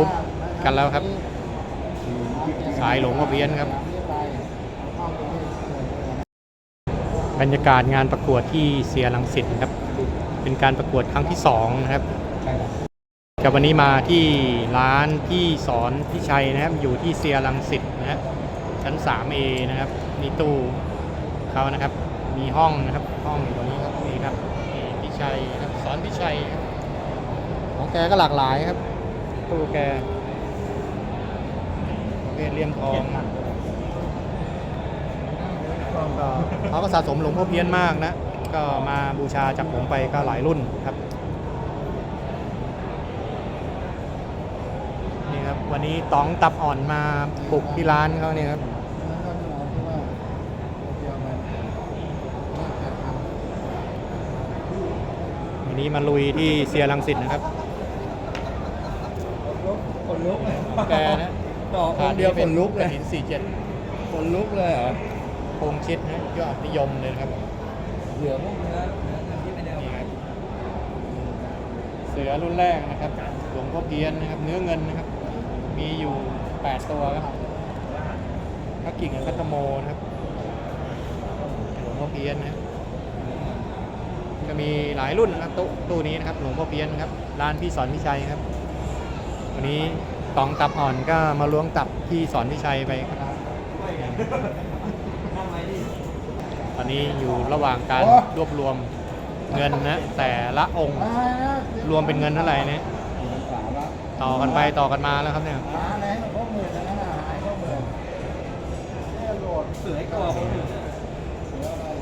ปุ๊บกันแล้วครับ สายหลงพ่อเพี้ยนครับ บรรยากาศงานประกวดที่เสียรังสิตครับ เป็นการประกวดครั้งที่สองนะครับกับวันนี้มาที่ร้านพี่สอนพี่ชัยนะครับ อยู่ที่เซียรังสิตนะฮะชั้น 3A นะครับมีตู้เขานะครับ มีห้องนะครับ ห้องอยู่ตรงนี้ครับนี่ครับนี่พี่ชัยครับสอนพี่ชัยของแกก็หลากหลายครับ ตู้แกประเภทเลี่ยมทองก็เขาก็สะสมหลวงพ่อเพี้ยนมากนะ ก็มาบูชาจากผมไปก็หลายรุ่นครับ นี่ครับ วันนี้ต๋องตับอ่อนมาบุกที่ร้านเขาเนี่ยครับวันนี้มาลุยที่เซียรังสิตนะครับคน ลุกเลยแกนะต่อคนเดียวคนลุกเลยหินสี่เจ็ดคนลุกเลยเหรอโพงชิดนะยอดนิยมเลยนะครับ เหลือพวกเนื้อเนื้อที่ไม่ได้เอานี่ครับเสือรุ่นแรกนะครับหลวงพ่อเพี้ยนนะครับ เนื้อเงินนะครับ มีอยู่8ตัวครับพระกิ่งกับคัตโมนะครับหลวงพ่อเพี้ยนนะครับก็มีหลายรุ่นนะครับตู้ตู้นี้นะครับ หลวงพ่อเพี้ยนครับ ร้านพี่สอนพิชัยครับ วันนี้ตองตับอ่อนก็มาล้วงตับพี่สอนพิชัยไปครับตอนนี้อยู่ระหว่างการรวบรวมเงินนะแต่ละองค์ รวมเป็นเงินเท่าไหร่เนี่ยต่อกันไปต่อกันมาแล้วครับเนี่ยเสือไอ้กอคนหนึ่ง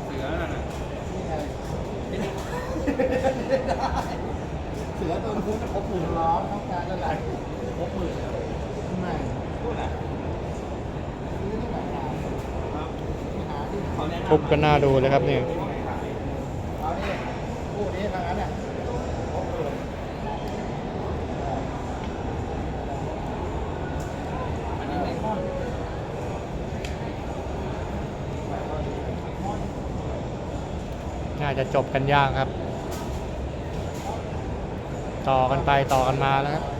เสือนั่นน่ะ เสือตัวนู้นครบหมื่นล้อมต้องการอะไรครบหมื่นไม่พูดอะซื้อที่ไหนมาที่หาที่เขาแนะนำทุบกันน่าดูเลยครับเนี่ยเอานี่คู่นี้ทางนั้นเนี่ยครบหมื่นอันนี้ไม่ค่อนน่าจะจบกันยากครับ ต่อกันไปต่อกันมาแล้วครับ